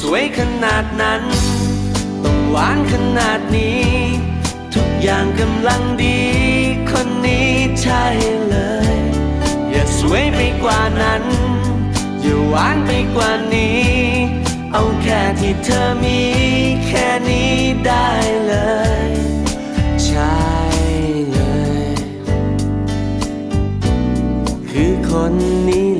สวยขนาดนั้น ต้องหวานขนาดนี้ ทุกอย่างกำลังดี คนนี้ใช่เลย อย่าสวยไปกว่านั้น อย่าหวานไปกว่านี้ เอาแค่ที่เธอมี แค่นี้ได้เลยใช่เลย คือคนนี้